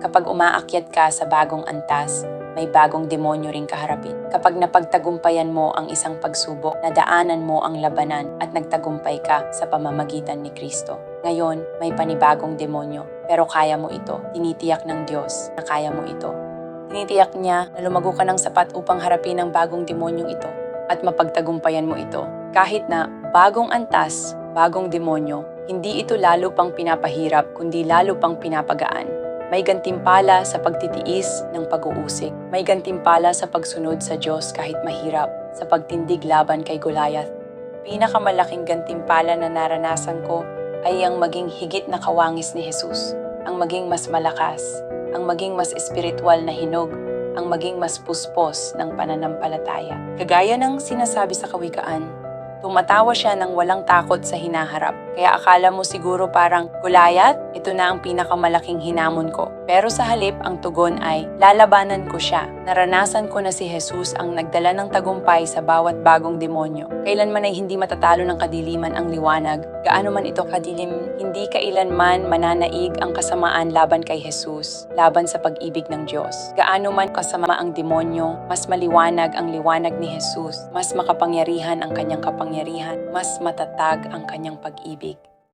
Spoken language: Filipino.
Kapag umaakyat ka sa bagong antas, may bagong demonyo ring kaharapin. Kapag napagtagumpayan mo ang isang pagsubok, nadaanan mo ang labanan at nagtagumpay ka sa pamamagitan ni Kristo. Ngayon, may panibagong demonyo, pero kaya mo ito. Tinitiyak ng Diyos na kaya mo ito. Tinitiyak niya na lumago ka ng sapat upang harapin ang bagong demonyong ito at mapagtagumpayan mo ito. Kahit na bagong antas, bagong demonyo, hindi ito lalo pang pinapahirap kundi lalo pang pinapagaan. May gantimpala sa pagtitiis ng pag-uusig. May gantimpala sa pagsunod sa Diyos kahit mahirap, sa pagtindig laban kay Goliath. Pinakamalaking gantimpala na naranasan ko ay ang maging higit na kawangis ni Jesus, ang maging mas malakas, ang maging mas espiritual na hinog, ang maging mas puspos ng pananampalataya. Kagaya ng sinasabi sa kawikaan, tumatawa siya ng walang takot sa hinaharap. Kaya akala mo siguro parang, Gulayat, ito na ang pinakamalaking hinamon ko. Pero sa halip, ang tugon ay, lalabanan ko siya. Naranasan ko na si Jesus ang nagdala ng tagumpay sa bawat bagong demonyo. Kailanman ay hindi matatalo ng kadiliman ang liwanag. Gaano man ito kadilim, hindi kailanman mananaig ang kasamaan laban kay Jesus, laban sa pag-ibig ng Diyos. Gaano man kasama ang demonyo, mas maliwanag ang liwanag ni Jesus, mas makapangyarihan ang kanyang kapangyarihan, mas matatag ang kanyang pag-ibig.